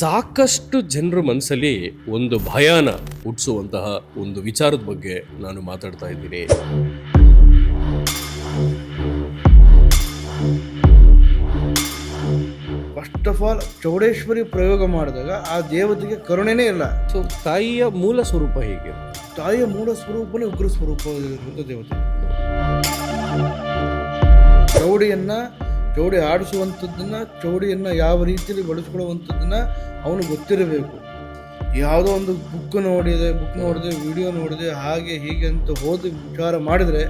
ಸಾಕಷ್ಟು ಜನರ ಮನಸ್ಸಲ್ಲಿ ಒಂದು ಭಯಾನ ಹುಟ್ಟಿಸುವಂತಹ ಒಂದು ವಿಚಾರದ ಬಗ್ಗೆ ನಾನು ಮಾತಾಡ್ತಾ ಇದ್ದೀನಿ. ಫಸ್ಟ್ ಆಫ್ ಆಲ್ ಚೌಡೇಶ್ವರಿ ಪ್ರಯೋಗ ಮಾಡಿದಾಗ ಆ ದೇವತೆಗೆ ಕರುಣೆನೇ ಇಲ್ಲ. ಸೊ ತಾಯಿಯ ಮೂಲ ಸ್ವರೂಪ ಹೇಗೆ? ತಾಯಿಯ ಮೂಲ ಸ್ವರೂಪನೇ ಉಗ್ರ ಸ್ವರೂಪ ದೇವತೆ. ಚೌಡಿಯನ್ನ ಚೌಡಿ ಆಡಿಸುವಂಥದ್ದನ್ನು ಚೌಡಿಯನ್ನು ಯಾವ ರೀತಿಯಲ್ಲಿ ಬಳಸ್ಕೊಳ್ಳುವಂಥದ್ದನ್ನು ಅವನು ಗೊತ್ತಿರಬೇಕು. ಯಾವುದೋ ಒಂದು ಬುಕ್ ನೋಡಿದೆ ಬುಕ್ ನೋಡಿದೆ ವಿಡಿಯೋ ನೋಡಿದೆ ಹಾಗೆ ಹೀಗೆ ಅಂತ ಓದಿ ವಿಚಾರ ಮಾಡಿದರೆ.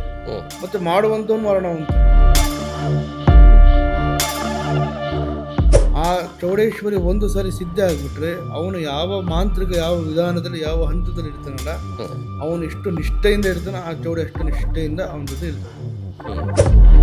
ಮತ್ತೆ ಮಾಡುವಂಥವ್ನು ಮರಣವಂತ ಆ ಚೌಡೇಶ್ವರಿ ಒಂದು ಸಾರಿ ಸಿದ್ಧ ಆಗಿಬಿಟ್ರೆ ಅವನು ಯಾವ ಮಾಂತ್ರಿಕ ಯಾವ ವಿಧಾನದಲ್ಲಿ ಯಾವ ಹಂತದಲ್ಲಿ ಇರ್ತಾನಲ್ಲ ಅವನು ಎಷ್ಟು ನಿಷ್ಠೆಯಿಂದ ಇರ್ತಾನೆ ಆ ಚೌಡಿ ಅಷ್ಟು ನಿಷ್ಠೆಯಿಂದ ಅವನ ಜೊತೆ ಇರ್ತಾನೆ.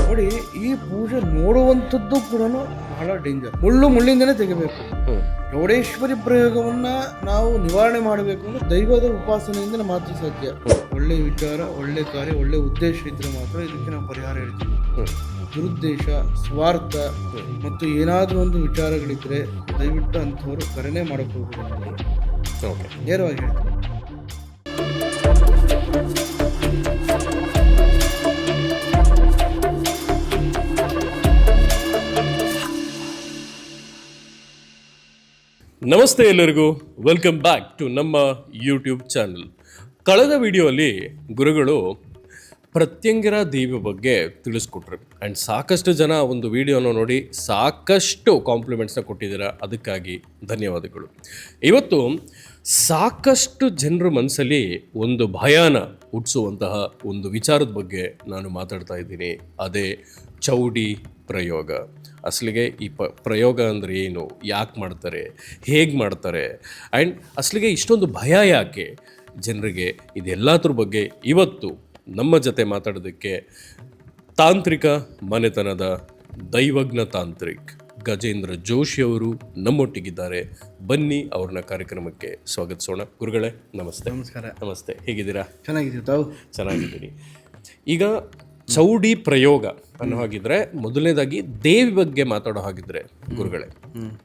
ನೋಡಿ ಈ ಪೂಜೆ ನೋಡುವಂಥದ್ದು ಕೂಡ ಬಹಳ ಡೇಂಜರ್ ಮುಳ್ಳು ಮುಳ್ಳಿಂದನೇ ತೆಗಿಬೇಕು. ಹ್ಮ್. ಚೌಡೇಶ್ವರಿ ಪ್ರಯೋಗವನ್ನ ನಾವು ನಿವಾರಣೆ ಮಾಡಬೇಕು ಅಂದ್ರೆ ದೈವದ ಉಪಾಸನೆಯಿಂದ ಮಾತ್ರ ಸಾಧ್ಯ. ಒಳ್ಳೆ ವಿಚಾರ ಒಳ್ಳೆ ಕಾರ್ಯ ಒಳ್ಳೆ ಉದ್ದೇಶ ಇದ್ರೆ ಮಾತ್ರ ಇದಕ್ಕೆ ನಾವು ಪರಿಹಾರ ಹೇಳ್ತೀವಿ. ದುರುದ್ದೇಶ ಸ್ವಾರ್ಥ ಮತ್ತು ಏನಾದರೂ ಒಂದು ವಿಚಾರಗಳಿದ್ರೆ ದಯವಿಟ್ಟು ಅಂಥವ್ರು ಕರೆನೇ ಹೋಗ್ಬೇಕು ಓಕೆ ನೇರವಾಗಿ ನಮಸ್ತೆ ಎಲ್ಲರಿಗೂ. ವೆಲ್ಕಮ್ ಬ್ಯಾಕ್ ಟು ನಮ್ಮ ಯೂಟ್ಯೂಬ್ ಚಾನಲ್ ಕಳೆದ ಅಲ್ಲಿ ಗುರುಗಳು ಪ್ರತ್ಯಂಗಿರ ದೇವಿ ಬಗ್ಗೆ ತಿಳಿಸ್ಕೊಟ್ರು. ಆ್ಯಂಡ್ ಸಾಕಷ್ಟು ಜನ ಒಂದು ವಿಡಿಯೋನ ನೋಡಿ ಸಾಕಷ್ಟು ಕಾಂಪ್ಲಿಮೆಂಟ್ಸ್ನ ಕೊಟ್ಟಿದ್ದೀರಾ? ಅದಕ್ಕಾಗಿ ಧನ್ಯವಾದಗಳು. ಇವತ್ತು ಸಾಕಷ್ಟು ಜನರ ಮನಸ್ಸಲ್ಲಿ ಒಂದು ಭಯಾನ ಹುಟ್ಟಿಸುವಂತಹ ಒಂದು ವಿಚಾರದ ಬಗ್ಗೆ ನಾನು ಮಾತಾಡ್ತಾ ಇದ್ದೀನಿ. ಅದೇ ಚೌಡಿ ಪ್ರಯೋಗ. ಅಸಲಿಗೆ ಈ ಪ, ಪ್ರಯೋಗ ಅಂದರೆ ಏನು? ಯಾಕೆ ಮಾಡ್ತಾರೆ? ಹೇಗೆ ಮಾಡ್ತಾರೆ? ಆ್ಯಂಡ್ ಅಸಲಿಗೆ ಇಷ್ಟೊಂದು ಭಯ ಯಾಕೆ ಜನರಿಗೆ? ಇದೆಲ್ಲದ್ರ ಬಗ್ಗೆ ಇವತ್ತು ನಮ್ಮ ಜೊತೆ ಮಾತಾಡೋದಕ್ಕೆ ತಾಂತ್ರಿಕ ಮನೆತನದ ದೈವಜ್ಞ ತಾಂತ್ರಿಕ್ ಗಜೇಂದ್ರ ಜೋಶಿ ಅವರು ನಮ್ಮೊಟ್ಟಿಗಿದ್ದಾರೆ. ಬನ್ನಿ ಅವ್ರನ್ನ ಕಾರ್ಯಕ್ರಮಕ್ಕೆ ಸ್ವಾಗತಿಸೋಣ. ಗುರುಗಳೇ ನಮಸ್ತೆ. ನಮಸ್ಕಾರ. ನಮಸ್ತೆ. ಹೇಗಿದ್ದೀರಾ? ಚೆನ್ನಾಗಿದ್ದೀವಿ. ತಾವು? ಚೆನ್ನಾಗಿದ್ದೀನಿ ಈಗ ಚೌಡಿ ಪ್ರಯೋಗ ಅನ್ನೋ ಹಾಗಿದ್ರೆ ಮೊದಲನೇದಾಗಿ ದೇವಿ ಬಗ್ಗೆ ಮಾತಾಡೋ ಹಾಗಿದ್ರೆ ಗುರುಗಳೇ.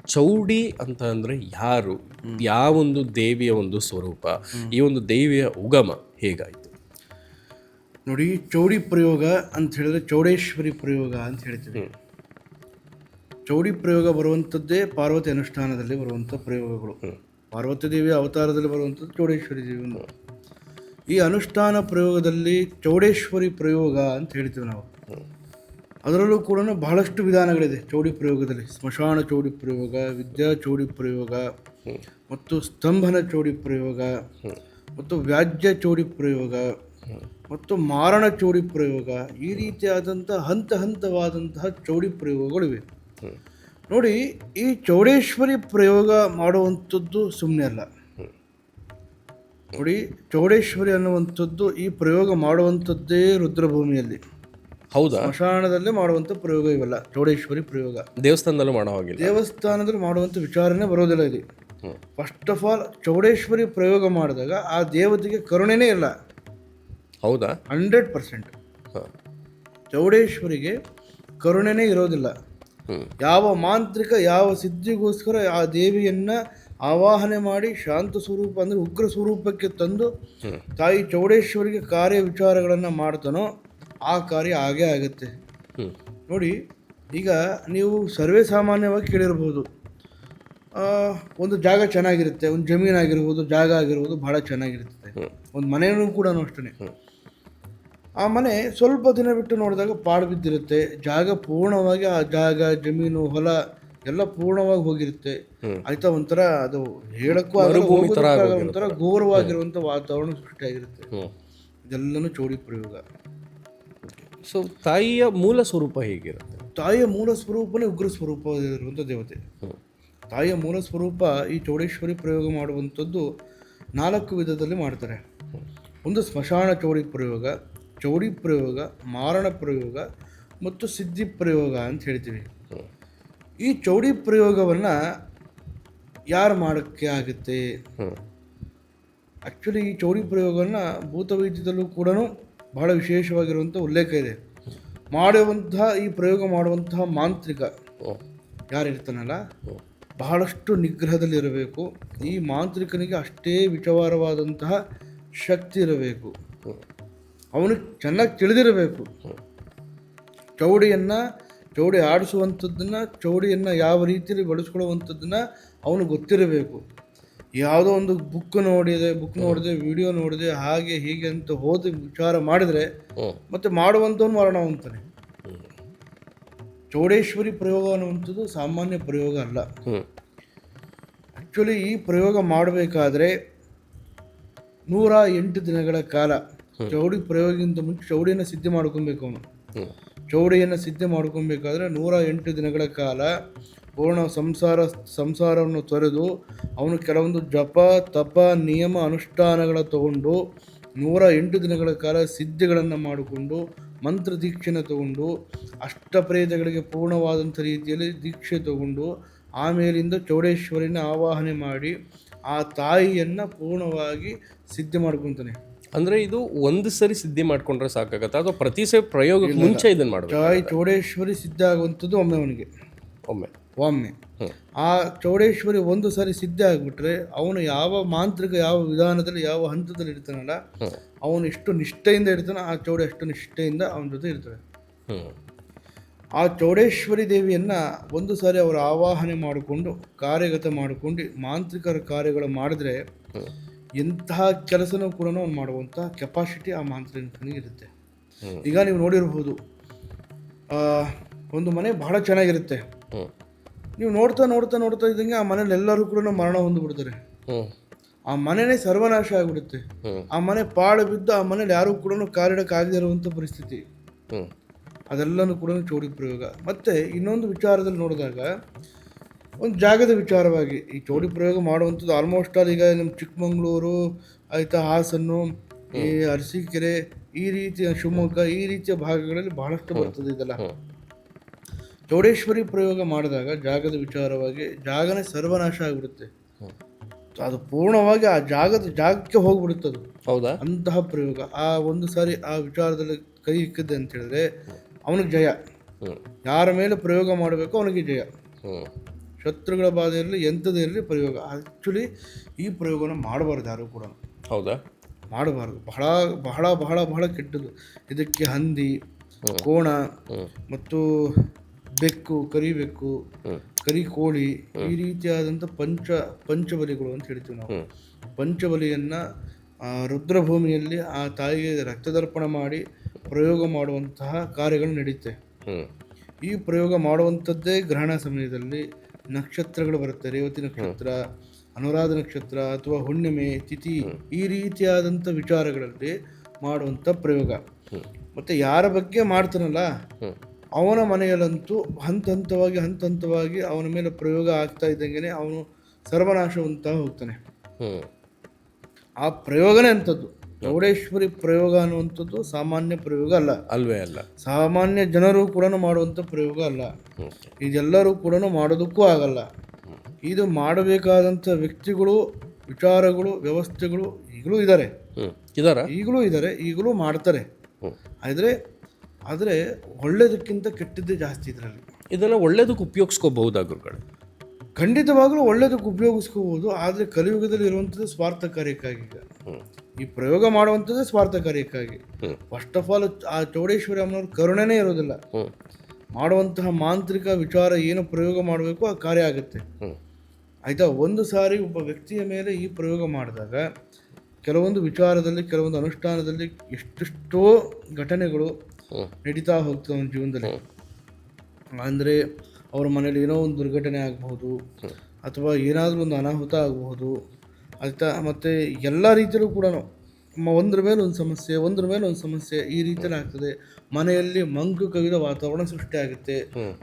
ಚೌಡಿ ಅಂತ ಅಂದ್ರೆ ಯಾರು? ಯಾವೊಂದು ದೇವಿಯ ಒಂದು ಸ್ವರೂಪ? ಈ ಒಂದು ದೇವಿಯ ಉಗಮ ಹೇಗಾಯ್ತು? ನೋಡಿ ಚೌಡಿ ಪ್ರಯೋಗ ಅಂತ ಹೇಳಿದ್ರೆ ಚೌಡೇಶ್ವರಿ ಪ್ರಯೋಗ ಅಂತ ಹೇಳ್ತೀವಿ. ಚೌಡಿ ಪ್ರಯೋಗ ಬರುವಂಥದ್ದೇ ಪಾರ್ವತಿ ಅನುಷ್ಠಾನದಲ್ಲಿ ಬರುವಂಥ ಪ್ರಯೋಗಗಳು. ಪಾರ್ವತಿ ದೇವಿಯ ಅವತಾರದಲ್ಲಿ ಬರುವಂಥದ್ದು ಚೌಡೇಶ್ವರಿ ದೇವಿ ಈ ಅನುಷ್ಠಾನ ಪ್ರಯೋಗದಲ್ಲಿ ಚೌಡೇಶ್ವರಿ ಪ್ರಯೋಗ ಅಂತ ಹೇಳ್ತೀವಿ ನಾವು. ಅದರಲ್ಲೂ ಕೂಡ ಬಹಳಷ್ಟು ವಿಧಾನಗಳಿದೆ. ಚೌಡಿ ಪ್ರಯೋಗದಲ್ಲಿ ಸ್ಮಶಾನ ಚೌಡಿ ಪ್ರಯೋಗ ವಿದ್ಯಾ ಚೌಡಿ ಪ್ರಯೋಗ ಮತ್ತು ಸ್ತಂಭನ ಚೌಡಿ ಪ್ರಯೋಗ ಮತ್ತು ವ್ಯಾಜ್ಯ ಚೌಡಿ ಪ್ರಯೋಗ ಮತ್ತು ಮಾರಣ ಚೌಡಿ ಪ್ರಯೋಗ ಈ ರೀತಿಯಾದಂಥ ಹಂತ ಹಂತವಾದಂತಹ ಚೌಡಿ ಪ್ರಯೋಗಗಳಿವೆ. ನೋಡಿ ಈ ಚೌಡೇಶ್ವರಿ ಪ್ರಯೋಗ ಮಾಡುವಂಥದ್ದು ಸುಮ್ಮನೆ ಅಲ್ಲ. ನೋಡಿ ಚೌಡೇಶ್ವರಿ ಅನ್ನುವಂಥದ್ದು ಈ ಪ್ರಯೋಗ ಮಾಡುವಂಥದ್ದೇ ರುದ್ರಭೂಮಿಯಲ್ಲಿ. ಹೌದಾ? ಸ್ಮಶಾನದಲ್ಲೇ ಮಾಡುವಂಥ ಪ್ರಯೋಗ ಇವೆಲ್ಲ ಚೌಡೇಶ್ವರಿ ಪ್ರಯೋಗ. ದೇವಸ್ಥಾನದಲ್ಲೂ ಮಾಡೋ ಹಾಗಿಲ್ಲ? ದೇವಸ್ಥಾನದಲ್ಲಿ ಮಾಡುವಂಥ ವಿಚಾರನೆ ಬರೋದಿಲ್ಲ ಇಲ್ಲಿ. ಫಸ್ಟ್ ಆಫ್ ಆಲ್ ಚೌಡೇಶ್ವರಿ ಪ್ರಯೋಗ ಮಾಡಿದಾಗ ಆ ದೇವತೆಗೆ ಕರುಣೆನೇ ಇಲ್ಲ. ಹೌದಾ? Hundred percent. ಹಾಂ. ಚೌಡೇಶ್ವರಿಗೆ ಕರುಣೆನೇ ಇರೋದಿಲ್ಲ. ಯಾವ ಮಾಂತ್ರಿಕ ಯಾವ ಸಿದ್ಧಿಗೋಸ್ಕರ ಆ ದೇವಿಯನ್ನ ಆವಾಹನೆ ಮಾಡಿ ಶಾಂತ ಸ್ವರೂಪ ಅಂದರೆ ಉಗ್ರ ಸ್ವರೂಪಕ್ಕೆ ತಂದು ತಾಯಿ ಚೌಡೇಶ್ವರಿಗೆ ಕಾರ್ಯ ವಿಚಾರಗಳನ್ನು ಮಾಡ್ತಾನೋ ಆ ಕಾರ್ಯ ಆಗೇ ಆಗುತ್ತೆ. ನೋಡಿ ಈಗ ನೀವು ಸರ್ವೇ ಸಾಮಾನ್ಯವಾಗಿ ಕೇಳಿರ್ಬೋದು. ಒಂದು ಜಾಗ ಚೆನ್ನಾಗಿರುತ್ತೆ ಒಂದು ಜಮೀನಾಗಿರ್ಬೋದು ಜಾಗ ಆಗಿರ್ಬೋದು ಭಾಳ ಚೆನ್ನಾಗಿರುತ್ತೆ ಒಂದು ಮನೆಯೂ ಕೂಡ ಅಷ್ಟೇ ಆ ಮನೆ ಸ್ವಲ್ಪ ದಿನ ಬಿಟ್ಟು ನೋಡಿದಾಗ ಪಾಡು ಬಿದ್ದಿರುತ್ತೆ. ಜಾಗ ಪೂರ್ಣವಾಗಿ ಆ ಜಾಗ ಜಮೀನು ಹೊಲ ಎಲ್ಲ ಪೂರ್ಣವಾಗಿ ಹೋಗಿರುತ್ತೆ. ಆಯ್ತಾ ಒಂಥರ ಅದು ಹೇಳಕ್ಕೂ ಒಂಥರ ಘೋರವಾಗಿರುವಂಥ ವಾತಾವರಣ ಸೃಷ್ಟಿಯಾಗಿರುತ್ತೆ ಇದೆಲ್ಲನೂ ಚೌಡಿ ಪ್ರಯೋಗ. ಸೊ ತಾಯಿಯ ಮೂಲ ಸ್ವರೂಪ ಹೇಗಿರುತ್ತೆ? ತಾಯಿಯ ಮೂಲ ಸ್ವರೂಪನೇ ಉಗ್ರ ಸ್ವರೂಪವಾಗಿರುವಂಥ ದೇವತೆ. ತಾಯಿಯ ಮೂಲ ಸ್ವರೂಪ ಈ ಚೌಡೇಶ್ವರಿ ಪ್ರಯೋಗ ಮಾಡುವಂಥದ್ದು ನಾಲ್ಕು ವಿಧದಲ್ಲಿ ಮಾಡ್ತಾರೆ. ಒಂದು ಸ್ಮಶಾನ ಚೌಡಿ ಪ್ರಯೋಗ ಚೌಡಿ ಪ್ರಯೋಗ, ಮಾರಣ ಪ್ರಯೋಗ ಮತ್ತು ಸಿದ್ಧಿ ಪ್ರಯೋಗ ಅಂತ ಹೇಳ್ತೀವಿ. ಈ ಚೌಡಿ ಪ್ರಯೋಗವನ್ನು ಯಾರು ಮಾಡೋಕ್ಕೆ ಆಗುತ್ತೆ? ಆ್ಯಕ್ಚುಲಿ ಈ ಚೌಡಿ ಪ್ರಯೋಗವನ್ನು ಭೂತವೈದ್ಯದಲ್ಲೂ ಕೂಡ ಬಹಳ ವಿಶೇಷವಾಗಿರುವಂಥ ಉಲ್ಲೇಖ ಇದೆ. ಮಾಡುವಂತಹ, ಈ ಪ್ರಯೋಗ ಮಾಡುವಂತಹ ಮಾಂತ್ರಿಕ ಯಾರಿರ್ತಾನಲ್ಲ ಬಹಳಷ್ಟು ನಿಗ್ರಹದಲ್ಲಿರಬೇಕು ಈ ಮಾಂತ್ರಿಕನಿಗೆ ಅಷ್ಟೇ ವಿಚಾರವಾದಂತಹ ಶಕ್ತಿ ಇರಬೇಕು. ಅವನಿಗೆ ಚೆನ್ನಾಗಿ ತಿಳಿದಿರಬೇಕು. ಚೌಡಿಯನ್ನು ಚೌಡಿ ಆಡಿಸುವಂಥದ್ದನ್ನು ಚೌಡಿಯನ್ನು ಯಾವ ರೀತಿಯಲ್ಲಿ ಬಳಸ್ಕೊಳ್ಳುವಂಥದ್ದನ್ನು ಅವನು ಗೊತ್ತಿರಬೇಕು. ಯಾವುದೋ ಒಂದು ಬುಕ್ ನೋಡಿದೆ ಬುಕ್ ನೋಡಿದೆ ವಿಡಿಯೋ ನೋಡಿದೆ ಹಾಗೆ ಹೀಗೆ ಅಂತ ಹೋದ ವಿಚಾರ ಮಾಡಿದರೆ ಮತ್ತು ಮಾಡುವಂಥವ್ನು ಮರಣವಂತಾನೆ ಚೌಡೇಶ್ವರಿ ಪ್ರಯೋಗ ಅನ್ನುವಂಥದ್ದು ಸಾಮಾನ್ಯ ಪ್ರಯೋಗ ಅಲ್ಲ. ಆ್ಯಕ್ಚುಲಿ ಈ ಪ್ರಯೋಗ ಮಾಡಬೇಕಾದ್ರೆ ನೂರ ಎಂಟು ದಿನಗಳ ಕಾಲ ಚೌಡಿ ಪ್ರಯೋಗಕ್ಕಿಂತ ಮುಂಚೆ ಚೌಡಿಯನ್ನು ಸಿದ್ಧಿ ಮಾಡ್ಕೊಬೇಕು ಅವನು. ಚೌಡಿಯನ್ನು ಸಿದ್ಧಿ ಮಾಡ್ಕೊಬೇಕಾದ್ರೆ ನೂರ ಎಂಟು ದಿನಗಳ ಕಾಲ ಪೂರ್ಣ ಸಂಸಾರ ಸಂಸಾರವನ್ನು ತೊರೆದು ಅವನು ಕೆಲವೊಂದು ಜಪ ತಪ ನಿಯಮ ಅನುಷ್ಠಾನಗಳ ತಗೊಂಡು ನೂರ ಎಂಟು ದಿನಗಳ ಕಾಲ ಸಿದ್ಧಿಗಳನ್ನು ಮಾಡಿಕೊಂಡು ಮಂತ್ರ ದೀಕ್ಷೆನ ತಗೊಂಡು ಅಷ್ಟಪ್ರೇತಗಳಿಗೆ ಪೂರ್ಣವಾದಂಥ ರೀತಿಯಲ್ಲಿ ದೀಕ್ಷೆ ತಗೊಂಡು ಆಮೇಲಿಂದ ಚೌಡೇಶ್ವರಿನ ಆವಾಹನೆ ಮಾಡಿ ಆ ತಾಯಿಯನ್ನು ಪೂರ್ಣವಾಗಿ ಸಿದ್ಧಿ ಮಾಡ್ಕೊತಾನೆ. ಅಂದ್ರೆ ಇದು ಒಂದು ಸರಿ ಸಿದ್ಧಿ ಮಾಡ್ಕೊಂಡ್ರೆ ಸಾಕಾಗತ್ತಾ. ಅಥವಾ ಪ್ರತಿ ಸರಿ ಪ್ರಯೋಗಕ್ಕೆ ಮುಂಚೆ ಇದನ್ನ ಮಾಡಬೇಕು ತಾಯಿ ಚೌಡೇಶ್ವರಿ ಸಿದ್ಧ ಆಗುವಂಥದ್ದು ಒಮ್ಮೆ ಅವನಿಗೆ. ಒಮ್ಮೆ. ಒಮ್ಮೆ. ಆ ಚೌಡೇಶ್ವರಿ ಒಂದು ಸಾರಿ ಸಿದ್ಧ ಆಗಿಬಿಟ್ರೆ ಅವನು ಯಾವ ಮಾಂತ್ರಿಕ ಯಾವ ವಿಧಾನದಲ್ಲಿ ಯಾವ ಹಂತದಲ್ಲಿ ಇರ್ತಾನಲ್ಲ ಅವನು ಎಷ್ಟು ನಿಷ್ಠೆಯಿಂದ ಇರ್ತಾನೆ ಆ ಚೌಡ ಎಷ್ಟು ನಿಷ್ಠೆಯಿಂದ ಅವನ ಜೊತೆ ಇರ್ತಾನೆ. ಆ ಚೌಡೇಶ್ವರಿ ದೇವಿಯನ್ನು ಒಂದು ಸಾರಿ ಅವರು ಆವಾಹನೆ ಮಾಡಿಕೊಂಡು ಕಾರ್ಯಗತ ಮಾಡಿಕೊಂಡು ಮಾಂತ್ರಿಕರ ಕಾರ್ಯಗಳು ಮಾಡಿದ್ರೆ ಎಂತಹ ಕೆಲಸನೂ ಕೂಡ ಅವ್ನು ಮಾಡುವಂಥ ಕೆಪಾಸಿಟಿ ಆ ಮಾಂತ್ರಿಕನಿಗೆ ಇರುತ್ತೆ. ಈಗ ನೀವು ನೋಡಿರಬಹುದು ಆ, ಒಂದು ಮನೆ ಬಹಳ ಚೆನ್ನಾಗಿರುತ್ತೆ. ನೀವು ನೋಡ್ತಾ ನೋಡ್ತಾ ನೋಡ್ತಾ ಇದ್ದಂಗೆ ಆ ಮನೇಲಿ ಎಲ್ಲರೂ ಕೂಡ ಮರಣ ಹೊಂದ್ಬಿಡ್ತಾರೆ. ಆ ಮನೆನೇ ಸರ್ವನಾಶ ಆಗಿಬಿಡುತ್ತೆ. ಆ ಮನೆ ಪಾಳು ಬಿದ್ದು ಆ ಮನೇಲಿ ಯಾರು ಕೂಡ ಕಾಲಿಡಕ್ಕಾಗದೇ ಇರುವಂಥ ಪರಿಸ್ಥಿತಿ. ಅದೆಲ್ಲನೂ ಕೂಡ ಚೌಡಿ ಪ್ರಯೋಗ. ಮತ್ತು ಇನ್ನೊಂದು ವಿಚಾರದಲ್ಲಿ ನೋಡಿದಾಗ ಒಂದು ಜಾಗದ ವಿಚಾರವಾಗಿ ಈ ಚೌಡಿ ಪ್ರಯೋಗ ಮಾಡುವಂಥದ್ದು ಆಲ್ಮೋಸ್ಟ್ ಆಲ್ ಈಗ ನಮ್ಮ ಚಿಕ್ಕಮಗಳೂರು ಆಯಿತಾ ಹಾಸನ್ನು ಈ ಅರಸೀಕೆರೆ ಈ ರೀತಿಯ ಶಿವಮೊಗ್ಗ ಈ ರೀತಿಯ ಭಾಗಗಳಲ್ಲಿ ಬಹಳಷ್ಟು ಬರ್ತದೆ ಇದೆಲ್ಲ. ಚೌಡೇಶ್ವರಿ ಪ್ರಯೋಗ ಮಾಡಿದಾಗ ಜಾಗದ ವಿಚಾರವಾಗಿ ಜಾಗನೇ ಸರ್ವನಾಶ ಆಗಿಬಿಡುತ್ತೆ. ಅದು ಪೂರ್ಣವಾಗಿ ಆ ಜಾಗದ ಜಾಗಕ್ಕೆ ಹೋಗ್ಬಿಡುತ್ತದು ಅದು. ಹೌದಾ? ಅಂತಹ ಪ್ರಯೋಗ. ಆ ಒಂದು ಸಾರಿ ಆ ವಿಚಾರದಲ್ಲಿ ಕೈ ಇಕ್ಕಿದೆ ಅಂತ ಹೇಳಿದ್ರೆ ಅವನಿಗೆ ಜಯ. ಯಾರ ಮೇಲೆ ಪ್ರಯೋಗ ಮಾಡಬೇಕು ಅವನಿಗೆ ಜಯ. ಶತ್ರುಗಳ ಬಾಧೆ ಇರಲಿ ಎಂಥದ್ದು ಇರಲಿ ಪ್ರಯೋಗ. ಆ್ಯಕ್ಚುಲಿ ಈ ಪ್ರಯೋಗನ ಮಾಡಬಾರ್ದು ಯಾರು ಕೂಡ. ಹೌದಾ? ಮಾಡಬಾರ್ದು. ಬಹಳ ಬಹಳ ಬಹಳ ಬಹಳ ಕೆಟ್ಟದ್ದು. ಇದಕ್ಕೆ ಹಂದಿ ಕೋಣ ಮತ್ತು ಬೆಕ್ಕು ಕರಿಬೆಕ್ಕು ಕರಿ ಕೋಳಿ ಈ ರೀತಿಯಾದಂಥ ಪಂಚ ಪಂಚಬಲಿಗಳು ಅಂತ ಹೇಳ್ತೀವಿ ನಾವು. ಪಂಚಬಲಿಯನ್ನು ರುದ್ರಭೂಮಿಯಲ್ಲಿ ಆ ತಾಯಿಗೆ ರಕ್ತದರ್ಪಣ ಮಾಡಿ ಪ್ರಯೋಗ ಮಾಡುವಂತಹ ಕಾರ್ಯಗಳು ನಡೆಯುತ್ತೆ ಈ ಪ್ರಯೋಗ ಮಾಡುವಂಥದ್ದೇ ಗ್ರಹಣ ಸಮಯದಲ್ಲಿ ನಕ್ಷತ್ರಗಳು ಬರುತ್ತೆ ರೇವತಿ ನಕ್ಷತ್ರ ಅನುರಾಧ ನಕ್ಷತ್ರ ಅಥವಾ ಹುಣ್ಣಿಮೆ ತಿಥಿ ಈ ರೀತಿಯಾದಂಥ ವಿಚಾರಗಳಲ್ಲಿ ಮಾಡುವಂಥ ಪ್ರಯೋಗ. ಮತ್ತು ಯಾರ ಬಗ್ಗೆ ಮಾಡ್ತಾನಲ್ಲ ಅವನ ಮನೆಯಲ್ಲಂತೂ ಹಂತ ಹಂತವಾಗಿ ಹಂತ ಹಂತವಾಗಿ ಅವನ ಮೇಲೆ ಪ್ರಯೋಗ ಆಗ್ತಾ ಇದ್ದಂಗೆ ಅವನು ಸರ್ವನಾಶವಂತ ಹೋಗ್ತಾನೆ. ಆ ಪ್ರಯೋಗನೇ ಅಂಥದ್ದು. ಚೌಡೇಶ್ವರಿ ಪ್ರಯೋಗ ಅನ್ನುವಂಥದ್ದು ಸಾಮಾನ್ಯ ಪ್ರಯೋಗ ಅಲ್ಲ. ಅಲ್ವೇ ಅಲ್ಲ. ಸಾಮಾನ್ಯ ಜನರು ಕೂಡ ಮಾಡುವಂಥ ಪ್ರಯೋಗ ಅಲ್ಲ. ಇದೆಲ್ಲರೂ ಕೂಡ ಮಾಡೋದಕ್ಕೂ ಆಗಲ್ಲ. ಇದು ಮಾಡಬೇಕಾದಂಥ ವ್ಯಕ್ತಿಗಳು ವಿಚಾರಗಳು ವ್ಯವಸ್ಥೆಗಳು ಈಗಲೂ ಇದ್ದಾರೆ ಇದ್ದಾರೆ ಇದಾರಾ? ಈಗಲೂ ಇದ್ದಾರೆ ಈಗಲೂ ಮಾಡ್ತಾರೆ. ಆದರೆ ಆದರೆ ಒಳ್ಳೆಯದಕ್ಕಿಂತ ಕೆಟ್ಟದ್ದೇ ಜಾಸ್ತಿ ಇದರಲ್ಲಿ. ಇದೆಲ್ಲ ಒಳ್ಳೇದಕ್ಕೆ ಉಪಯೋಗಿಸ್ಕೋಬಹುದಾ ಗುರುಗಳೇ? ಖಂಡಿತವಾಗಲೂ ಒಳ್ಳೆಯದಕ್ಕೆ ಉಪಯೋಗಿಸ್ಕೋಬೋದು ಆದರೆ ಕಲಿಯುಗದಲ್ಲಿ ಇರುವಂಥದ್ದು ಸ್ವಾರ್ಥ ಕಾರ್ಯಕ್ಕಾಗಿ ಈ ಪ್ರಯೋಗ ಮಾಡುವಂಥದ್ದೇ ಸ್ವಾರ್ಥ ಕಾರ್ಯಕ್ಕಾಗಿ ಫಸ್ಟ್ ಆಫ್ ಆಲ್ ಆ ಚೌಡೇಶ್ವರಿ ಅಮ್ಮನವ್ರ ಕರುಣೆನೇ ಇರೋದಿಲ್ಲ ಮಾಡುವಂತಹ ಮಾಂತ್ರಿಕ ವಿಚಾರ ಏನು ಪ್ರಯೋಗ ಮಾಡಬೇಕು ಆ ಕಾರ್ಯ ಆಗುತ್ತೆ. ಆಯಿತಾ? ಒಂದು ಸಾರಿ ಒಬ್ಬ ವ್ಯಕ್ತಿಯ ಮೇಲೆ ಈ ಪ್ರಯೋಗ ಮಾಡಿದಾಗ, ಕೆಲವೊಂದು ವಿಚಾರದಲ್ಲಿ, ಕೆಲವೊಂದು ಅನುಷ್ಠಾನದಲ್ಲಿ ಎಷ್ಟೆಷ್ಟೋ ಘಟನೆಗಳು ನಡೀತಾ ಹೋಗ್ತವೆ ಅವನ ಜೀವನದಲ್ಲಿ. ಅಂದರೆ ಅವ್ರ ಮನೇಲಿ ಏನೋ ಒಂದು ದುರ್ಘಟನೆ ಆಗಬಹುದು, ಅಥವಾ ಏನಾದರೂ ಒಂದು ಅನಾಹುತ ಆಗಬಹುದು ಆಯಿತಾ ಮತ್ತು ಎಲ್ಲ ರೀತಿಯಲ್ಲೂ ಕೂಡ ಒಂದ್ರ ಮೇಲೆ ಒಂದು ಸಮಸ್ಯೆ ಒಂದ್ರ ಮೇಲೆ ಒಂದು ಸಮಸ್ಯೆ ಈ ರೀತಿಯಲ್ಲಿ ಆಗ್ತದೆ. ಮನೆಯಲ್ಲಿ ಮಂಕು ಕವಿದ ವಾತಾವರಣ ಸೃಷ್ಟಿ ಆಗುತ್ತೆ.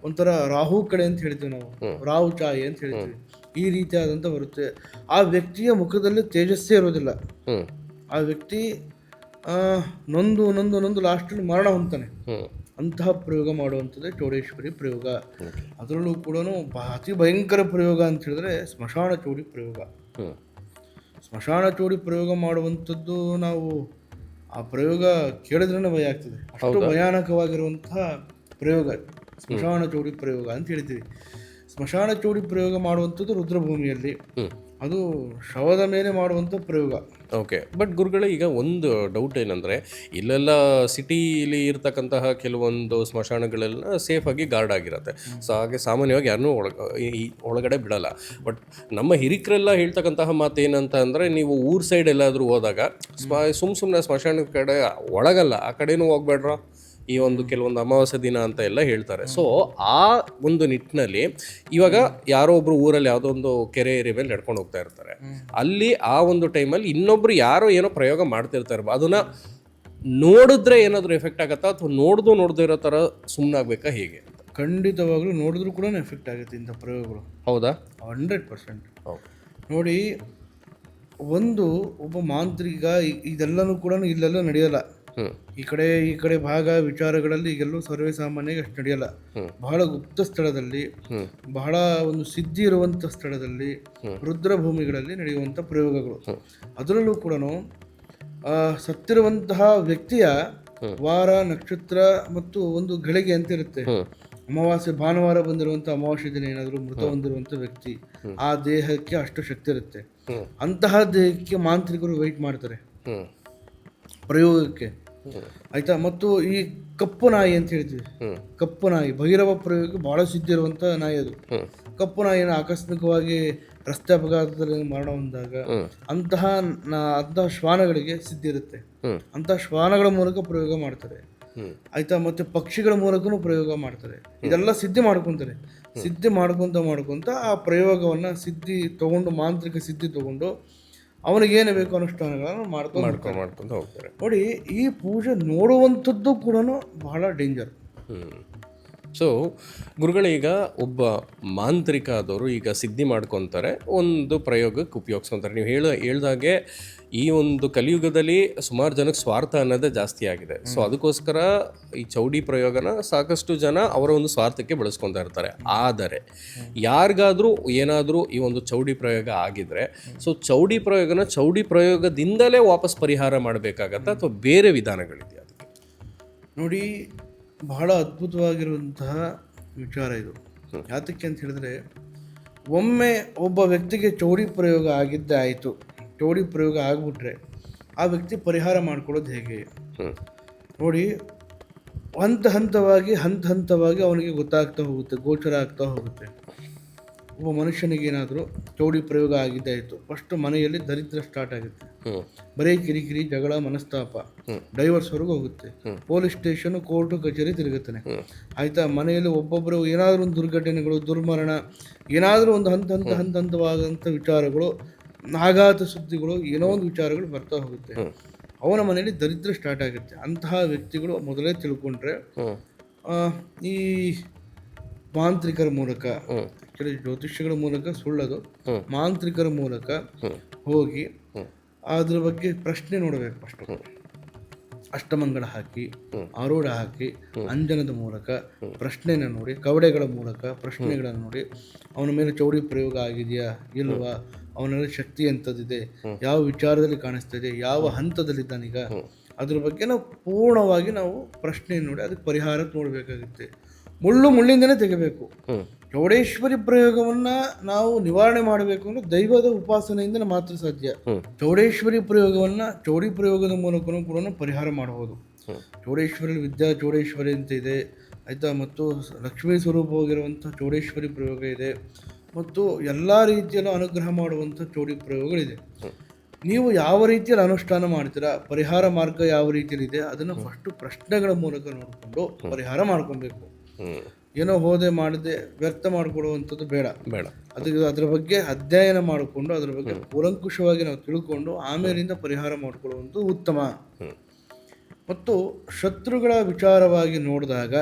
ಒಂಥರ ರಾಹು ಕಡೆ ಅಂತ ಹೇಳ್ತೀವಿ ನಾವು. ರಾಹು ಚಾಯಿ ಅಂತ ಹೇಳ್ತೀವಿ. ಈ ರೀತಿಯಾದಂಥ ಬರುತ್ತೆ. ಆ ವ್ಯಕ್ತಿಯ ಮುಖದಲ್ಲಿ ತೇಜಸ್ಸೇ ಇರೋದಿಲ್ಲ. ಆ ವ್ಯಕ್ತಿ ನೊಂದು ನೊಂದು ನೊಂದು ಲಾಸ್ಟಲ್ಲಿ ಮರಣ ಹೊಂತಾನೆ ಅಂತಹ ಪ್ರಯೋಗ ಮಾಡುವಂಥದ್ದೇ ಚೌಡೇಶ್ವರಿ ಪ್ರಯೋಗ. ಅದರಲ್ಲೂ ಕೂಡ ಅತಿ ಭಯಂಕರ ಪ್ರಯೋಗ ಅಂತ ಹೇಳಿದ್ರೆ ಸ್ಮಶಾನ ಚೌಡಿ ಪ್ರಯೋಗ. ಸ್ಮಶಾನ ಚೋಡಿ ಪ್ರಯೋಗ ಮಾಡುವಂಥದ್ದು ನಾವು ಆ ಪ್ರಯೋಗ ಕೇಳಿದ್ರೇ ಭಯ ಆಗ್ತದೆ. ಅಷ್ಟು ಭಯಾನಕವಾಗಿರುವಂತಹ ಪ್ರಯೋಗ ಸ್ಮಶಾನ ಚೌಡಿ ಪ್ರಯೋಗ ಅಂತ ಹೇಳ್ತೀವಿ. ಸ್ಮಶಾನ ಚೌಡಿ ಪ್ರಯೋಗ ಮಾಡುವಂಥದ್ದು ರುದ್ರಭೂಮಿಯಲ್ಲಿ. ಅದು ಶವದ ಮೇಲೆ ಮಾಡುವಂಥ ಪ್ರಯೋಗ. ಓಕೆ ಬಟ್ ಗುರುಗಳೇ, ಈಗ ಒಂದು ಡೌಟ್ ಏನಂದರೆ, ಇಲ್ಲೆಲ್ಲ ಸಿಟಿಲಿ ಇರ್ತಕ್ಕಂತಹ ಕೆಲವೊಂದು ಸ್ಮಶಾನಗಳೆಲ್ಲ ಸೇಫಾಗಿ ಗಾರ್ಡ್ ಆಗಿರುತ್ತೆ. ಸೊ ಹಾಗೆ ಸಾಮಾನ್ಯವಾಗಿ ಯಾರನ್ನೂ ಒಳಗ ಒಳಗಡೆ ಬಿಡಲ್ಲ. ಬಟ್ ನಮ್ಮ ಹಿರಿಕರೆಲ್ಲ ಹೇಳ್ತಕ್ಕಂತಹ ಮಾತು ಏನಂತ ಅಂದರೆ, ನೀವು ಊರ್ ಸೈಡ್ ಎಲ್ಲಾದರೂ ಹೋದಾಗ ಸ್ಮ ಸುಮ್ಮ ಸುಮ್ಮನೆ ಸ್ಮಶಾನದ ಕಡೆ ಒಳಗಲ್ಲ, ಆ ಕಡೆನೂ ಹೋಗ್ಬೇಡ್ರ? ಈ ಒಂದು ಕೆಲವೊಂದು ಅಮಾವಾಸ್ಯ ದಿನ ಅಂತ ಎಲ್ಲ ಹೇಳ್ತಾರೆ. ಸೊ ಆ ಒಂದು ನಿಟ್ಟಿನಲ್ಲಿ ಇವಾಗ ಯಾರೋ ಒಬ್ರು ಊರಲ್ಲಿ ಯಾವುದೋ ಒಂದು ಕೆರೆ ಏರಿಯ ಮೇಲೆ ನಡ್ಕೊಂಡು ಹೋಗ್ತಾ ಇರ್ತಾರೆ. ಅಲ್ಲಿ ಆ ಒಂದು ಟೈಮಲ್ಲಿ ಇನ್ನೊಬ್ರು ಯಾರೋ ಏನೋ ಪ್ರಯೋಗ ಮಾಡ್ತಿರ್ತಾರೆ. ಅದನ್ನ ನೋಡಿದ್ರೆ ಏನಾದರೂ ಎಫೆಕ್ಟ್ ಆಗತ್ತಾ ಅಥವಾ ನೋಡ್ದು ನೋಡ್ದು ಇರೋ ಥರ ಸುಮ್ಮನಾಗಬೇಕಾ ಹೇಗೆ? ಖಂಡಿತವಾಗ್ಲೂ ನೋಡಿದ್ರು ಕೂಡ ಎಫೆಕ್ಟ್ ಆಗುತ್ತೆ ಇಂಥ ಪ್ರಯೋಗಗಳು. ಹೌದಾ? Hundred percent. ನೋಡಿ ಒಂದು ಒಬ್ಬ ಮಾಂತ್ರಿಕ ಇದೆಲ್ಲನೂ ಕೂಡ ಇಲ್ಲೆಲ್ಲ ನಡೆಯಲ್ಲ. ಈ ಕಡೆ ಈ ಕಡೆ ಭಾಗ ವಿಚಾರಗಳಲ್ಲಿ ಈಗೆಲ್ಲೂ ಸರ್ವೇ ಸಾಮಾನ್ಯವಾಗಿ ಅಷ್ಟು ನಡೆಯಲ್ಲ. ಬಹಳ ಗುಪ್ತ ಸ್ಥಳದಲ್ಲಿ ಬಹಳ ಒಂದು ಸಿದ್ಧಿ ಇರುವಂಥ ಸ್ಥಳದಲ್ಲಿ ರುದ್ರಭೂಮಿಗಳಲ್ಲಿ ನಡೆಯುವಂಥ ಪ್ರಯೋಗಗಳು. ಅದರಲ್ಲೂ ಕೂಡ ಸತ್ತಿರುವಂತಹ ವ್ಯಕ್ತಿಯ ವಾರ ನಕ್ಷತ್ರ ಮತ್ತು ಒಂದು ಗಳಿಗೆ ಅಂತ ಇರುತ್ತೆ. ಅಮಾವಾಸ್ಯ ಭಾನುವಾರ ಬಂದಿರುವಂತಹ ಅಮಾವಾಸ್ಯೆ ದಿನ ಏನಾದರೂ ಮೃತ ಹೊಂದಿರುವಂಥ ವ್ಯಕ್ತಿ ಆ ದೇಹಕ್ಕೆ ಅಷ್ಟು ಶಕ್ತಿ ಇರುತ್ತೆ. ಅಂತಹ ದೇಹಕ್ಕೆ ಮಾಂತ್ರಿಕರು ವೆಯ್ಟ್ ಮಾಡ್ತಾರೆ. ಪ್ರಯೋಗಕ್ಕೆ. ಆಯ್ತಾ? ಮತ್ತು ಈ ಕಪ್ಪು ನಾಯಿ ಅಂತ ಹೇಳ್ತೀವಿ. ಕಪ್ಪು ನಾಯಿ ಭೈರವ ಪ್ರಯೋಗಕ್ಕೆ ಬಹಳ ಸಿದ್ಧ ಇರುವಂಥ ನಾಯಿ ಅದು. ಕಪ್ಪು ನಾಯಿನ ಆಕಸ್ಮಿಕವಾಗಿ ರಸ್ತೆ ಅಪಘಾತದಲ್ಲಿ ಮರಣ ಹೊಂದಾಗ ಅಂತಹ ಅಂತಹ ಶ್ವಾನಗಳಿಗೆ ಸಿದ್ಧಿ ಇರುತ್ತೆ. ಅಂತಹ ಶ್ವಾನಗಳ ಮೂಲಕ ಪ್ರಯೋಗ ಮಾಡ್ತಾರೆ. ಆಯ್ತಾ? ಮತ್ತೆ ಪಕ್ಷಿಗಳ ಮೂಲಕನೂ ಪ್ರಯೋಗ ಮಾಡ್ತಾರೆ. ಇದೆಲ್ಲ ಸಿದ್ಧಿ ಮಾಡ್ಕೊಂತಾರೆ. ಸಿದ್ಧಿ ಮಾಡ್ಕೊಂತ ಮಾಡ್ಕೊಂತ ಆ ಪ್ರಯೋಗವನ್ನ ಸಿದ್ಧಿ ತಗೊಂಡು ಮಾಂತ್ರಿಕ ಸಿದ್ಧಿ ತಗೊಂಡು ಅವನಿಗೇನು ಬೇಕು ಅನುಷ್ಠಾನಗಳನ್ನು ಮಾಡ್ಕೊಂಡು ಮಾಡ್ಕೊಂಡು ಮಾಡ್ಕೊಂಡು ಹೋಗ್ತಾರೆ. ನೋಡಿ ಈ ಪೂಜೆ ನೋಡುವಂಥದ್ದು ಕೂಡ ಬಹಳ ಡೇಂಜರ್. ಸೊ ಗುರುಗಳೀಗ ಒಬ್ಬ ಮಾಂತ್ರಿಕ ಆದವರು ಈಗ ಸಿದ್ಧಿ ಮಾಡ್ಕೊತಾರೆ ಒಂದು ಪ್ರಯೋಗಕ್ಕೆ ಉಪಯೋಗಿಸ್ಕೊತಾರೆ. ನೀವು ಹೇಳ ಹೇಳ್ದಾಗೆ ಈ ಒಂದು ಕಲಿಯುಗದಲ್ಲಿ ಸುಮಾರು ಜನಕ್ಕೆ ಸ್ವಾರ್ಥ ಅನ್ನೋದೇ ಜಾಸ್ತಿ ಆಗಿದೆ. ಸೊ ಅದಕ್ಕೋಸ್ಕರ ಈ ಚೌಡಿ ಪ್ರಯೋಗನ ಸಾಕಷ್ಟು ಜನ ಅವರ ಒಂದು ಸ್ವಾರ್ಥಕ್ಕೆ ಬಳಸ್ಕೊತಾ ಇರ್ತಾರೆ. ಆದರೆ ಯಾರಿಗಾದರೂ ಏನಾದರೂ ಈ ಒಂದು ಚೌಡಿ ಪ್ರಯೋಗ ಆಗಿದ್ರೆ ಸೊ ಚೌಡಿ ಪ್ರಯೋಗನ ಚೌಡಿ ಪ್ರಯೋಗದಿಂದಲೇ ವಾಪಸ್ ಪರಿಹಾರ ಮಾಡಬೇಕಾಗತ್ತಾ ಅಥವಾ ಬೇರೆ ವಿಧಾನಗಳಿದೆಯಾ ಅದಕ್ಕೆ? ನೋಡಿ ಬಹಳ ಅದ್ಭುತವಾಗಿರುವಂತಹ ವಿಚಾರ ಇದು. ಯಾತಕ್ಕೆ ಅಂತ ಹೇಳಿದ್ರೆ ಒಮ್ಮೆ ಒಬ್ಬ ವ್ಯಕ್ತಿಗೆ ಚೌಡಿ ಪ್ರಯೋಗ ಆಗಿದ್ದೇ ಆಯಿತು ಚೌಡಿ ಪ್ರಯೋಗ ಆಗಿಬಿಟ್ರೆ ಆ ವ್ಯಕ್ತಿ ಪರಿಹಾರ ಮಾಡ್ಕೊಳ್ಳೋದು ಹೇಗೆ? ನೋಡಿ ಹಂತ ಹಂತವಾಗಿ ಹಂತ ಹಂತವಾಗಿ ಅವನಿಗೆ ಗೊತ್ತಾಗ್ತಾ ಹೋಗುತ್ತೆ ಗೋಚರ ಆಗ್ತಾ ಹೋಗುತ್ತೆ. ಒಬ್ಬ ಮನುಷ್ಯನಿಗೇನಾದರೂ ಚೌಡಿ ಪ್ರಯೋಗ ಆಗಿದ್ದೇ ಇತ್ತು. ಫಸ್ಟ್ ಮನೆಯಲ್ಲಿ ದರಿದ್ರ ಸ್ಟಾರ್ಟ್ ಆಗುತ್ತೆ. ಬರೀ ಕಿರಿಕಿರಿ ಜಗಳ ಮನಸ್ತಾಪ ಡೈವರ್ಸ್ವರೆಗೂ ಹೋಗುತ್ತೆ. ಪೊಲೀಸ್ ಸ್ಟೇಷನ್ ಕೋರ್ಟು ಕಚೇರಿ ತಿರುಗುತ್ತಾನೆ. ಆಯಿತಾ? ಮನೆಯಲ್ಲಿ ಒಬ್ಬೊಬ್ಬರು ಏನಾದರೂ ಒಂದು ದುರ್ಘಟನೆಗಳು ದುರ್ಮರಣ ಏನಾದರೂ ಒಂದು ಹಂತ ಹಂತ ಹಂತ ಹಂತವಾದಂಥ ವಿಚಾರಗಳು ಆಘಾತ ಸುದ್ದಿಗಳು ಏನೋ ಒಂದು ವಿಚಾರಗಳು ಬರ್ತಾ ಹೋಗುತ್ತೆ. ಅವನ ಮನೆಯಲ್ಲಿ ದರಿದ್ರ ಸ್ಟಾರ್ಟ್ ಆಗುತ್ತೆ. ಅಂತಹ ವ್ಯಕ್ತಿಗಳು ಮೊದಲೇ ತಿಳ್ಕೊಂಡ್ರೆ ಈ ಮಾಂತ್ರಿಕರ ಮೂಲಕ ಆಕ್ಚುಲಿ ಜ್ಯೋತಿಷ್ಯಗಳ ಮೂಲಕ ಸುಳ್ಳದು. ಮಾಂತ್ರಿಕರ ಮೂಲಕ ಹೋಗಿ. ಅದ್ರ ಬಗ್ಗೆ ಪ್ರಶ್ನೆ ನೋಡಬೇಕು ಫಸ್ಟ್ ಅಷ್ಟಮಂಗಳ ಹಾಕಿ ಆರೂಢ ಹಾಕಿ ಅಂಜನದ ಮೂಲಕ ಪ್ರಶ್ನೆನ ನೋಡಿ ಕವಡೆಗಳ ಮೂಲಕ ಪ್ರಶ್ನೆಗಳನ್ನು ನೋಡಿ ಅವನ ಮೇಲೆ ಚೌಡಿ ಪ್ರಯೋಗ ಆಗಿದೆಯಾ ಇಲ್ವಾ ಅವನಲ್ಲಿ ಶಕ್ತಿ ಎಂಥದ್ದಿದೆ ಯಾವ ವಿಚಾರದಲ್ಲಿ ಕಾಣಿಸ್ತಿದೆ ಯಾವ ಹಂತದಲ್ಲಿದ್ದಾನೀಗ ಅದ್ರ ಬಗ್ಗೆ ನಾವು ಪೂರ್ಣವಾಗಿ ನಾವು ಪ್ರಶ್ನೆ ನೋಡಿ ಅದಕ್ಕೆ ಪರಿಹಾರ ನೋಡಬೇಕಾಗುತ್ತೆ. ಮುಳ್ಳು ಮುಳ್ಳಿಂದನೇ ತೆಗಿಬೇಕು. ಚೌಡೇಶ್ವರಿ ಪ್ರಯೋಗವನ್ನ ನಾವು ನಿವಾರಣೆ ಮಾಡಬೇಕು ಅಂದ್ರೆ ದೈವದ ಉಪಾಸನೆಯಿಂದ ಮಾತ್ರ ಸಾಧ್ಯ. ಚೌಡೇಶ್ವರಿ ಪ್ರಯೋಗವನ್ನ ಚೌಡಿ ಪ್ರಯೋಗದ ಮೂಲಕನೂ ಕೂಡ ಪರಿಹಾರ ಮಾಡಬಹುದು. ಚೌಡೇಶ್ವರಿ ವಿದ್ಯಾ ಚೌಡೇಶ್ವರಿ ಅಂತ ಇದೆ. ಆಯ್ತಾ? ಮತ್ತು ಲಕ್ಷ್ಮೀ ಸ್ವರೂಪವಾಗಿರುವಂಥ ಚೌಡೇಶ್ವರಿ ಪ್ರಯೋಗ ಇದೆ. ಮತ್ತು ಎಲ್ಲ ರೀತಿಯಲ್ಲೂ ಅನುಗ್ರಹ ಮಾಡುವಂಥ ಚೌಡಿ ಪ್ರಯೋಗಗಳಿದೆ. ನೀವು ಯಾವ ರೀತಿಯಲ್ಲಿ ಅನುಷ್ಠಾನ ಮಾಡ್ತೀರಾ? ಪರಿಹಾರ ಮಾರ್ಗ ಯಾವ ರೀತಿಯಲ್ಲಿ ಇದೆ ಅದನ್ನು ಫಸ್ಟ್ ಪ್ರಶ್ನೆಗಳ ಮೂಲಕ ನೋಡಿಕೊಂಡು ಪರಿಹಾರ ಮಾಡ್ಕೊಬೇಕು. ಏನೋ ಹೋದೆ ಮಾಡದೆ ವ್ಯರ್ಥ ಮಾಡಿಕೊಡುವಂಥದ್ದು ಬೇಡ. ಬೇಡ. ಅದಕ್ಕೆ ಅದರ ಬಗ್ಗೆ ಅಧ್ಯಯನ ಮಾಡಿಕೊಂಡು ಅದರ ಬಗ್ಗೆ ಕೂಲಂಕುಷವಾಗಿ ನಾವು ತಿಳ್ಕೊಂಡು ಆಮೇಲಿಂದ ಪರಿಹಾರ ಮಾಡಿಕೊಳ್ಳುವಂಥದ್ದು ಉತ್ತಮ. ಮತ್ತು ಶತ್ರುಗಳ ವಿಚಾರವಾಗಿ ನೋಡಿದಾಗ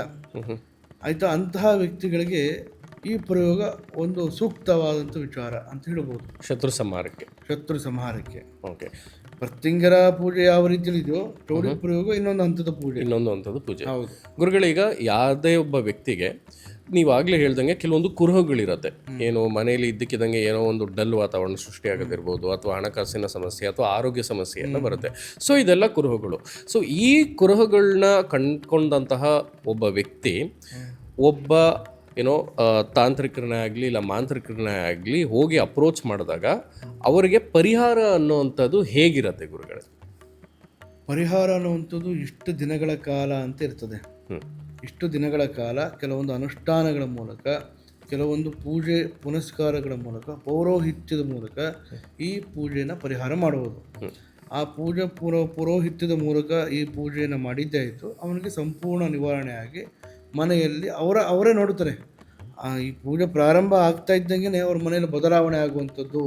ಆಯಿತಾ ಅಂತಹ ವ್ಯಕ್ತಿಗಳಿಗೆ ಈ ಪ್ರಯೋಗ ಒಂದು ಸೂಕ್ತವಾದಂಥ ವಿಚಾರ ಅಂತ ಹೇಳ್ಬೋದು. ಶತ್ರು ಸಂಹಾರಕ್ಕೆ. ಶತ್ರು ಸಂಹಾರಕ್ಕೆ. ಓಕೆ. ಪ್ರತ್ಯಂಗರ ಪೂಜೆ ಯಾವ ರೀತಿಯಲ್ಲಿ ಇದೆಯೋ ಟೋಡಿ ಪ್ರಯೋಗ ಇನ್ನೊಂದು ಹಂತದ ಪೂಜೆ. ಇನ್ನೊಂದು ಹಂತದ ಪೂಜೆ. ಹೌದು. ಗುರುಗಳೀಗ ಯಾವುದೇ ಒಬ್ಬ ವ್ಯಕ್ತಿಗೆ ನೀವು ಆಗ್ಲೇ ಹೇಳ್ದಂಗೆ ಕೆಲವೊಂದು ಕುರುಹುಗಳಿರತ್ತೆ. ಏನು ಮನೆಯಲ್ಲಿ ಇದ್ದಕ್ಕಿದ್ದಂಗೆ ಏನೋ ಒಂದು ಡಲ್ ವಾತಾವರಣ ಸೃಷ್ಟಿಯಾಗದಿರ್ಬೋದು ಅಥವಾ ಹಣಕಾಸಿನ ಸಮಸ್ಯೆ ಅಥವಾ ಆರೋಗ್ಯ ಸಮಸ್ಯೆ ಎಲ್ಲ ಬರುತ್ತೆ. ಸೊ ಇದೆಲ್ಲ ಕುರುಹುಗಳು. ಸೊ ಈ ಕುರುಹುಗಳನ್ನ ಕಂಡ್ಕೊಂಡಂತಹ ಒಬ್ಬ ವ್ಯಕ್ತಿ ಒಬ್ಬ ಏನೋ ತಾಂತ್ರಿಕರನ್ನೇ ಆಗಲಿ ಇಲ್ಲ ಮಾಂತ್ರಿಕರನ್ನೇ ಆಗಲಿ ಹೋಗಿ ಅಪ್ರೋಚ್ ಮಾಡಿದಾಗ ಅವರಿಗೆ ಪರಿಹಾರ ಅನ್ನೋವಂಥದ್ದು ಹೇಗಿರುತ್ತೆ ಗುರುಗಳೇ? ಪರಿಹಾರ ಅನ್ನುವಂಥದ್ದು ಇಷ್ಟು ದಿನಗಳ ಕಾಲ ಅಂತ ಇರ್ತದೆ. ಇಷ್ಟು ದಿನಗಳ ಕಾಲ ಕೆಲವೊಂದು ಅನುಷ್ಠಾನಗಳ ಮೂಲಕ ಕೆಲವೊಂದು ಪೂಜೆ ಪುನಸ್ಕಾರಗಳ ಮೂಲಕ ಪೌರೋಹಿತ್ಯದ ಮೂಲಕ ಈ ಪೂಜೆಯನ್ನು ಪರಿಹಾರ ಮಾಡುವುದು ಆ ಪೂಜೆ ಪುರೋ ಪುರೋಹಿತ್ಯದ ಮೂಲಕ ಈ ಪೂಜೆಯನ್ನು ಮಾಡಿದ್ದೇ ಆಯಿತು ಅವನಿಗೆ ಸಂಪೂರ್ಣ ನಿವಾರಣೆ ಆಗಿ ಮನೆಯಲ್ಲಿ ಅವರ ಅವರೇ ನೋಡ್ತಾರೆ ಆ, ಈ ಪೂಜೆ ಪ್ರಾರಂಭ ಆಗ್ತಾ ಇದ್ದಂಗೆ ಅವ್ರ ಮನೆಯಲ್ಲಿ ಬದಲಾವಣೆ ಆಗುವಂಥದ್ದು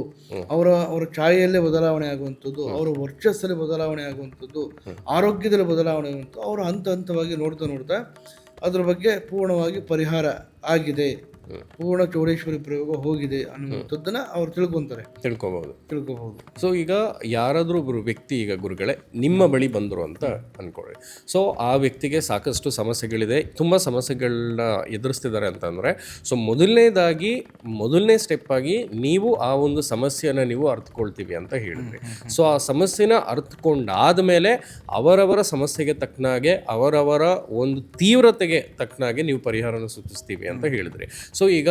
ಅವರ ಅವರ ಛಾಯೆಯಲ್ಲೇ ಬದಲಾವಣೆ ಆಗುವಂಥದ್ದು ಅವರ ವರ್ಚಸ್ಸಲ್ಲಿ ಬದಲಾವಣೆ ಆಗುವಂಥದ್ದು ಆರೋಗ್ಯದಲ್ಲಿ ಬದಲಾವಣೆ ಆಗುವಂಥದ್ದು ಅವರು ಹಂತ ಹಂತವಾಗಿ ನೋಡ್ತಾ ನೋಡ್ತಾ ಅದ್ರ ಬಗ್ಗೆ ಪೂರ್ಣವಾಗಿ ಪರಿಹಾರ ಆಗಿದೆ. ಪೂರ್ಣ ಚೌಡೇಶ್ವರಿ ಪ್ರಯೋಗ ಹೋಗಿದೆ ಅನ್ನುವಂಥದ್ದನ್ನ ಅವ್ರು ತಿಳ್ಕೊಂತಾರೆ. ತಿಳ್ಕೊಬಹುದು. ತಿಳ್ಕೊಬಹುದು. ಸೊ ಈಗ ಯಾರಾದರೂ ಒಬ್ಬರು ವ್ಯಕ್ತಿ ಈಗ ಗುರುಗಳೇ ನಿಮ್ಮ ಬಳಿ ಬಂದರು ಅಂತ ಅನ್ಕೊಳ್ಳಿ. ಸೊ ಆ ವ್ಯಕ್ತಿಗೆ ಸಾಕಷ್ಟು ಸಮಸ್ಯೆಗಳಿದೆ. ತುಂಬ ಸಮಸ್ಯೆಗಳನ್ನ ಎದುರಿಸ್ತಿದ್ದಾರೆ ಅಂತಂದರೆ ಸೊ ಮೊದಲನೇದಾಗಿ ಮೊದಲನೇ ಸ್ಟೆಪ್ ಆಗಿ ನೀವು ಆ ಒಂದು ಸಮಸ್ಯೆನ ನೀವು ಅರ್ಥಕೊಳ್ತೀವಿ ಅಂತ ಹೇಳಿದ್ರಿ. ಸೊ ಆ ಸಮಸ್ಯೆನ ಅರ್ಥಕೊಂಡಾದ ಮೇಲೆ ಅವರವರ ಸಮಸ್ಯೆಗೆ ತಕ್ಕನಾಗೆ ಅವರವರ ಒಂದು ತೀವ್ರತೆಗೆ ತಕ್ಕನಾಗೆ ನೀವು ಪರಿಹಾರನ ಸೂಚಿಸ್ತೀವಿ ಅಂತ ಹೇಳಿದ್ರಿ. ಸೊ ಈಗ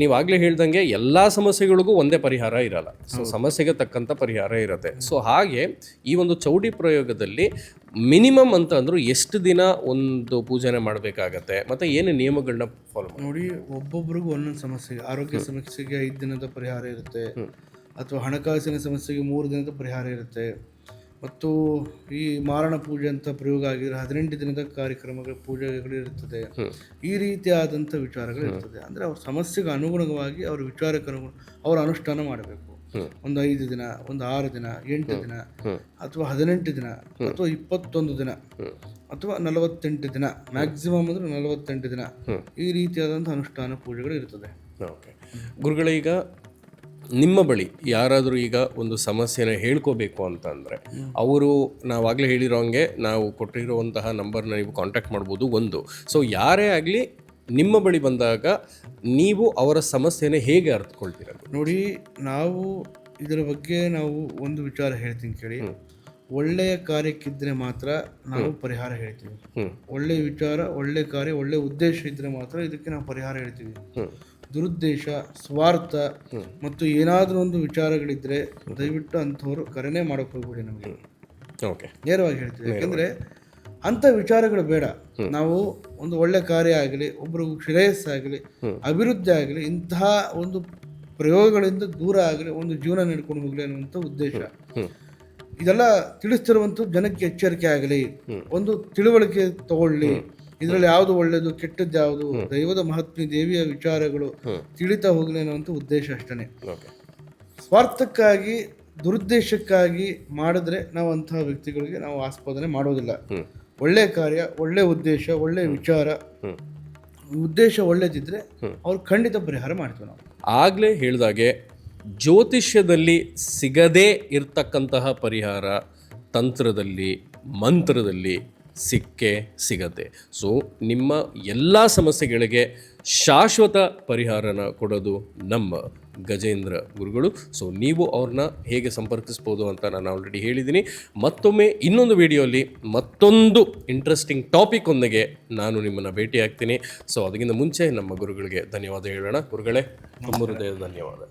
ನೀವಾಗಲೇ ಹೇಳ್ದಂಗೆ ಎಲ್ಲ ಸಮಸ್ಯೆಗಳಿಗೂ ಒಂದೇ ಪರಿಹಾರ ಇರಲ್ಲ. ಸೊ ಸಮಸ್ಯೆಗೆ ತಕ್ಕಂಥ ಪರಿಹಾರ ಇರುತ್ತೆ. ಸೊ ಹಾಗೆ ಈ ಒಂದು ಚೌಡಿ ಪ್ರಯೋಗದಲ್ಲಿ ಮಿನಿಮಮ್ ಅಂತ ಅಂದ್ರೂ ಎಷ್ಟು ದಿನ ಒಂದು ಪೂಜನೆ ಮಾಡಬೇಕಾಗತ್ತೆ? ಮತ್ತು ಏನು ನಿಯಮಗಳನ್ನ ಫಾಲೋ ನೋಡಿ ಒಬ್ಬೊಬ್ರಿಗೂ ಒಂದೊಂದು ಸಮಸ್ಯೆ. ಆರೋಗ್ಯ ಸಮಸ್ಯೆಗೆ ಐದು ದಿನದ ಪರಿಹಾರ ಇರುತ್ತೆ. ಅಥವಾ ಹಣಕಾಸಿನ ಸಮಸ್ಯೆಗೆ ಮೂರು ದಿನದ ಪರಿಹಾರ ಇರುತ್ತೆ. ಮತ್ತು ಈ ಮಾರಣ ಪೂಜೆ ಅಂತ ಪ್ರಯೋಗ ಆಗಿದ್ರೆ ಹದಿನೆಂಟು ದಿನದ ಕಾರ್ಯಕ್ರಮಗಳ ಪೂಜೆಗಳು ಇರ್ತದೆ ಈ ರೀತಿಯಾದಂಥ ವಿಚಾರಗಳು ಇರ್ತದೆ. ಅಂದರೆ ಅವ್ರ ಸಮಸ್ಯೆಗೆ ಅನುಗುಣವಾಗಿ ಅವ್ರ ವಿಚಾರಕ್ಕೆ ಅನುಗುಣ ಅವರ ಅನುಷ್ಠಾನ ಮಾಡಬೇಕು. ಒಂದು ಐದು ದಿನ ಒಂದು ಆರು ದಿನ ಎಂಟು ದಿನ ಅಥವಾ ಹದಿನೆಂಟು ದಿನ ಅಥವಾ ಇಪ್ಪತ್ತೊಂದು ದಿನ ಅಥವಾ ನಲವತ್ತೆಂಟು ದಿನ ಮ್ಯಾಕ್ಸಿಮಮ್ ಅಂದರೆ ನಲವತ್ತೆಂಟು ದಿನ ಈ ರೀತಿಯಾದಂಥ ಅನುಷ್ಠಾನ ಪೂಜೆಗಳು ಇರ್ತದೆ. ಓಕೆ. ಗುರುಗಳೇ ಈಗ ನಿಮ್ಮ ಬಳಿ ಯಾರಾದರೂ ಈಗ ಒಂದು ಸಮಸ್ಯೆನ ಹೇಳ್ಕೋಬೇಕು ಅಂತಂದರೆ ಅವರು ನಾವಾಗಲೇ ಹೇಳಿರೋ ಹಂಗೆ ನಾವು ಕೊಟ್ಟಿರುವಂತಹ ನಂಬರ್ನ ನೀವು ಕಾಂಟ್ಯಾಕ್ಟ್ ಮಾಡ್ಬೋದು ಒಂದು. ಸೊ ಯಾರೇ ಆಗಲಿ ನಿಮ್ಮ ಬಳಿ ಬಂದಾಗ ನೀವು ಅವರ ಸಮಸ್ಯೆನ ಹೇಗೆ ಅರ್ಥಕೊಳ್ತೀರ ನೋಡಿ ನಾವು ಇದರ ಬಗ್ಗೆ ನಾವು ಒಂದು ವಿಚಾರ ಹೇಳ್ತೀನಿ ಕೇಳಿ. ಒಳ್ಳೆಯ ಕಾರ್ಯಕ್ಕಿದ್ರೆ ಮಾತ್ರ ನಾವು ಪರಿಹಾರ ಹೇಳ್ತೀವಿ. ಒಳ್ಳೆಯ ವಿಚಾರ ಒಳ್ಳೆ ಕಾರ್ಯ ಒಳ್ಳೆ ಉದ್ದೇಶ ಇದ್ರೆ ಮಾತ್ರ ಇದಕ್ಕೆ ನಾವು ಪರಿಹಾರ ಹೇಳ್ತೀವಿ. ದುರುದ್ದೇಶ ಸ್ವಾರ್ಥ ಮತ್ತು ಏನಾದರೂ ಒಂದು ವಿಚಾರಗಳಿದ್ದರೆ ದಯವಿಟ್ಟು ಅಂಥವ್ರು ಕರೆನೇ ಮಾಡೋಕೆ ಹೋಗ್ಬೇಡಿ ನಮಗೆ. ಓಕೆ. ನೇರವಾಗಿ ಹೇಳ್ತೀವಿ ಯಾಕೆಂದರೆ ಅಂಥ ವಿಚಾರಗಳು ಬೇಡ. ನಾವು ಒಂದು ಒಳ್ಳೆ ಕಾರ್ಯ ಆಗಲಿ ಒಬ್ಬರಿಗೂ ಶ್ರೇಯಸ್ಸಾಗಲಿ ಅಭಿವೃದ್ಧಿ ಆಗಲಿ ಇಂತಹ ಒಂದು ಪ್ರಯೋಗಗಳಿಂದ ದೂರ ಆಗಲಿ ಒಂದು ಜೀವನ ನಡ್ಕೊಂಡು ಹೋಗಲಿ ಅನ್ನುವಂಥ ಉದ್ದೇಶ. ಇದೆಲ್ಲ ತಿಳಿಸ್ತಿರುವಂಥ ಜನಕ್ಕೆ ಎಚ್ಚರಿಕೆ ಆಗಲಿ ಒಂದು ತಿಳುವಳಿಕೆ ತಗೊಳ್ಳಿ ಇದರಲ್ಲಿ ಯಾವುದು ಒಳ್ಳೆಯದು ಕೆಟ್ಟದ್ದು ಯಾವುದು? ದೈವದ ಮಹಾತ್ಮೆ ದೇವಿಯ ವಿಚಾರಗಳು ತಿಳಿತಾ ಹೋಗಲಿ ಅನ್ನುವಂಥ ಉದ್ದೇಶ ಅಷ್ಟೇ ಸ್ವಾರ್ಥಕ್ಕಾಗಿ ದುರುದ್ದೇಶಕ್ಕಾಗಿ ಮಾಡಿದ್ರೆ ನಾವು ಅಂತಹ ವ್ಯಕ್ತಿಗಳಿಗೆ ನಾವು ಆಸ್ಪಾದನೆ ಮಾಡೋದಿಲ್ಲ. ಒಳ್ಳೆ ಕಾರ್ಯ ಒಳ್ಳೆ ಉದ್ದೇಶ ಒಳ್ಳೆ ವಿಚಾರ ಉದ್ದೇಶ ಒಳ್ಳೇದಿದ್ರೆ ಅವ್ರು ಖಂಡಿತ ಪರಿಹಾರ ಮಾಡ್ತೀವಿ ನಾವು. ಆಗಲೇ ಹೇಳಿದಾಗೆ ಜ್ಯೋತಿಷ್ಯದಲ್ಲಿ ಸಿಗದೇ ಇರತಕ್ಕಂತಹ ಪರಿಹಾರ ತಂತ್ರದಲ್ಲಿ ಮಂತ್ರದಲ್ಲಿ ಸಿಕ್ಕೇ ಸಿಗತ್ತೆ. ಸೊ ನಿಮ್ಮ ಎಲ್ಲ ಸಮಸ್ಯೆಗಳಿಗೆ ಶಾಶ್ವತ ಪರಿಹಾರನ ಕೊಡೋದು ನಮ್ಮ ಗಜೇಂದ್ರ ಗುರುಗಳು. ಸೊ ನೀವು ಅವ್ರನ್ನ ಹೇಗೆ ಸಂಪರ್ಕಿಸ್ಬೋದು ಅಂತ ನಾನು ಆಲ್ರೆಡಿ ಹೇಳಿದ್ದೀನಿ. ಮತ್ತೊಮ್ಮೆ ಇನ್ನೊಂದು ವಿಡಿಯೋಲಿ ಮತ್ತೊಂದು ಇಂಟ್ರೆಸ್ಟಿಂಗ್ ಟಾಪಿಕ್ ಒಂದಿಗೆ ನಾನು ನಿಮ್ಮನ್ನು ಭೇಟಿ ಆಗ್ತೀನಿ. ಸೊ ಅದಕ್ಕಿಂತ ಮುಂಚೆ ನಮ್ಮ ಗುರುಗಳಿಗೆ ಧನ್ಯವಾದ ಹೇಳೋಣ. ಗುರುಗಳೇ ತುಂಬ ಹೃದಯದ ಧನ್ಯವಾದ.